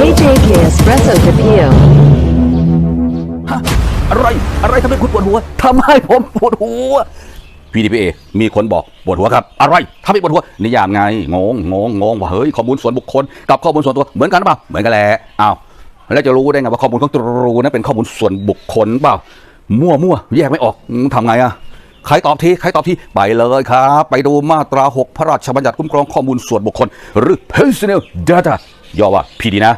AJK Espresso Tapio. อะไร อะไรทำให้คุณปวดหัวทำให้ผมปวดหัว PDPA มีคนบอกปวดหัวครับ อะไรทำให้ปวดหัว นิยามไง งง งง งง ว่าเฮ้ย ข้อมูลส่วนบุคคล กับข้อมูลส่วนตัว เหมือนกันหรือเปล่า เหมือนกันแหละอ้าวแล้วจะรู้ได้ไงว่าข้อมูลของตรูนั้นเป็นข้อมูลส่วนบุคคลเปล่า มั่วมั่วแยกไม่ออกทำไงอะ ใครตอบทีใครตอบทีไปเลยครับ ไปดูมาตรา 6 พระราชบัญญัติคุ้มครองข้อมูลส่วนบุคคล หรือ personal data ย่อว่า PD นะ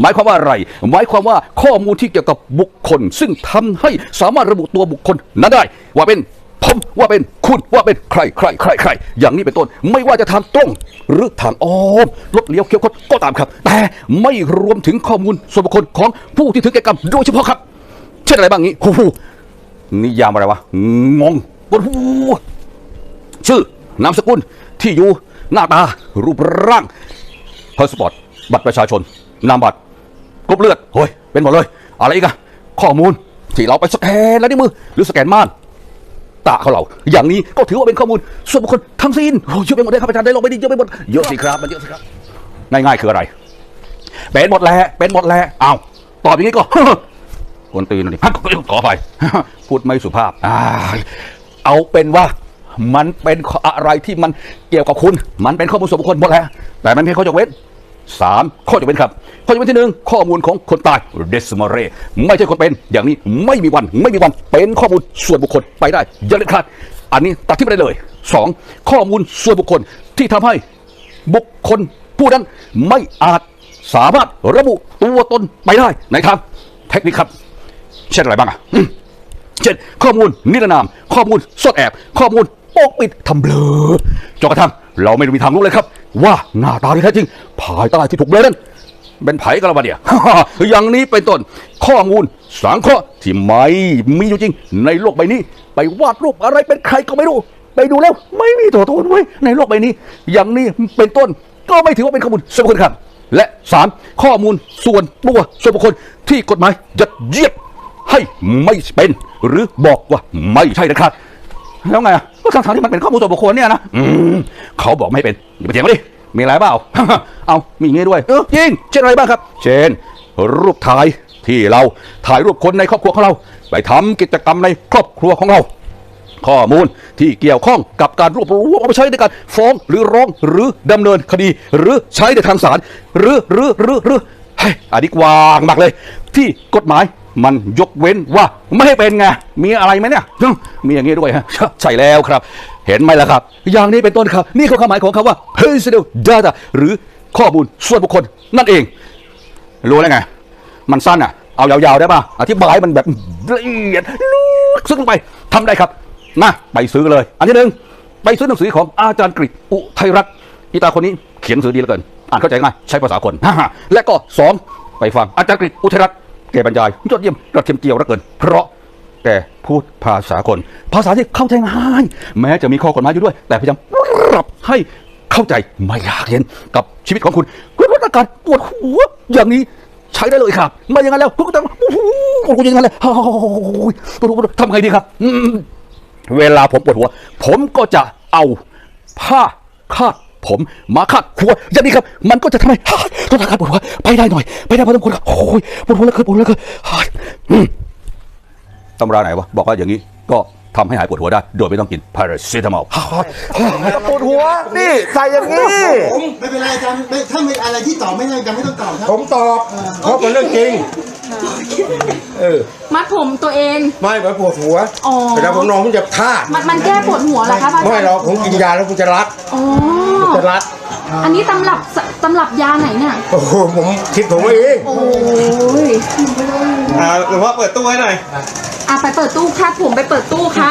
หมายความว่าอะไร หมายความว่าข้อมูลที่เกี่ยวกับบุคคล ซึ่งทำให้สามารถระบุตัวบุคคลนั้นได้ ว่าเป็นผมว่าเป็นคุณว่าเป็นใครใครใครใครอย่างนี้เป็นต้น ไม่ว่าจะทางตรง หรือทางอ้อมรถเลี้ยวเคี้ยวคดก็ตามครับ แต่ไม่รวมถึงข้อมูลส่วนบุคคลของผู้ที่ถือแก่กรรมโดยเฉพาะครับ เช่นอะไรบ้างนี้หูหู นิยามอะไรวะ งงปวดหัวชื่อนามสกุลที่อยู่หน้าตา รูปร่างพาสปอร์ตบัตรประชาชน นามบัตรกรุ๊ปเลือดเฮ้ยเป็นหมดเลย อะไรอีกอะข้อมูลที่เราไปสแกนแล้วนิ้วมือ หรือสแกนม่านตาเขาเรา อย่างนี้ก็ถือว่าเป็นข้อมูล ส่วนบุคคลทั้งสิ้นโอ้เยอะไปหมดเลยครับอาจารย์ได้ลงไปดิเยอะไปหมดเยอะสิครับมันเยอะสิครับง่ายๆคืออะไรเป็นหมดแหละเป็นหมดแหละอ้าวตอบอย่างนี้ก็ คนตีนนี่ขอไป พูดไม่สุภาพอาเอาเป็นว่ามันเป็นอะไรที่มันเกี่ยวกับคุณ มันเป็นข้อมูลส่วนบุคคลหมดแล้วแต่มันมีข้อยกเว้นสามข้อยกเว้นครับ ข้อยกเว้นที่หนึ่งข้อมูลของคนตายเดสมาเรไม่ใช่คนเป็น อย่างนี้ไม่มีวันไม่มีวันเป็นข้อมูลส่วนบุคคลไปได้อย่าเด็ดขาดอันนี้ตัดทิ้งไปได้เลยสองข้อมูลส่วนบุคคลที่ทำให้บุคคลผู้นั้นไม่อาจสามารถระบุตัวตนไปได้ในทางเทคนิคครับ เช่นอะไรบ้างอะเช่นข้อมูลนิรนาม ข้อมูลซ่อนแอบ ข้อมูลปกปิดทำเบลอจนกระทั่งเราไม่มีทางรู้เลยครับ ว่าหน้าตาที่แท้จริง ภายใต้ที่ถูกเบลอนั้นเป็นไผ่กระบาดเนี่ยอย่างนี้เป็นต้นข้อมูลสังเคราะห์ที่ไม่มีอยู่จริง ในโลกใบนี้ ไปวาดรูปอะไรเป็นใครก็ไม่รู้ ไปดูแล้ว ไม่มีตัวตนไว้ยในโลกใบนี้ อย่างนี้เป็นต้นก็ไม่ถือว่าเป็นข้อมูลส่วนบุคคลครับและสามข้อมูลส่วนตัวส่วนบุคคลที่กฎหมายยัดเยียด ให้ไม่เป็น หรือบอกว่าไม่ใช่นะครับ แล้วไงอะก็ทั้งทางๆที่มันเป็นข้อมูลส่วนบุคคลเนี่ยนะอืมเขาบอกไม่เป็นอย่าไปเถียงเขาดิมีอะไรเปล่า เอามีอย่างงี้ด้วย เออจริง เช่นอะไรบ้างครับ เช่น รูปถ่ายที่เราถ่ายรูปคนในครอบครัวของเรา ไปทำกิจกรรมในครอบครัวของเรา ข้อมูลที่เกี่ยวข้องกับการรวบรวมเอาไปใช้ในการฟ้องหรือร้องหรือดำเนินคดี หรือใช้ในทางศาลหรือหรือหรือหรือเฮ้ยอันนี้กว้างมากเลย ที่กฎหมาย มันยกเว้นว่าไม่ให้เป็นไง มีอะไรไหมเนี่ยอืมมีอย่างนี้ด้วยฮะ ใช่แล้วครับ เห็นไหมล่ะครับ อย่างนี้เป็นต้นครับ นี่คือความหมายของคำว่า personal data หรือข้อมูลส่วนบุคคลนั่นเอง รู้แล้วไง มันสั้นอะ เอายาวๆได้ป่ะ อธิบายมันแบบละเอียดลึกซึ้งลงไปทำได้ครับ มา ไปซื้อเลย อันที่หนึ่งไปซื้อหนังสือของอาจารย์กฤษอุทัยรัตน์อีตาคนนี้เขียนหนังสือดีเหลือเกิน อ่านเข้าใจง่าย ใช้ภาษาคน และก็สองไปฟังอาจารย์กฤษอุทัยรัตน์ แกบรรยายยอดเยี่ยมกระเทียมเจียวเหลือเกิน เพราะแกพูดภาษาคน ภาษาที่เข้าใจง่าย แม้จะมีข้อกฎหมายอยู่ด้วย แต่พยายามปรับให้เข้าใจไม่ยากเย็นกับชีวิตของคุณคุณว่าอาการปวดหัวอย่างนี้ใช้ได้เลยครับไมาอย่างนั้นแล้วคุณก็ต้องโอ้โหคุณอย่างนั้นเลยโอ้โหปวดหัวทำไงดีครับเวลาผมปวดหัว ผมก็จะเอาผ้าคาด ผมมาขัดหัวอย่างนี้ครับ มันก็จะทำให้ฮ่าต้องการปวดหัวไปได้หน่อย ไปได้พอสมควรครับโอ้ยปวดหัวแลือเกินปวดหัวเหลือเกินฮ่าอืมตำราไหนวะบอกว่าอย่างนี้ก็ ทำให้หายปวดหัวได้ โดยไม่ต้องกินพาราเซตามอลปวดหัวนี่ใส่อย่างนี้ไม่เป็นไรอาจารย์ไม่ถ้ามีอะไรที่ตอบไม่ได้อาจารย์ไม่ต้องตอบครับ ผมตอบเพราะเป็นเรื่องจริง เออ มัดผมตัวเอง ไม่มาปวดหัวอ๋อเวลาผมนอนผมจะท่าดมันมันแก้ปวดหัวเหรอคะพระอาไม่จารย์หรอกผมกินยาแล้วผมจะรัดอ๋อจะรัด อันนี้ตำรับสตำรับยาไหนเนี่ยโอ้โหผมคิดผมเองโอ้ย อ่าหรือว่าเปิดตู้ให้หน่อย อะไปเปิดตู้ค่ะผมไปเปิดตู้ค่ะ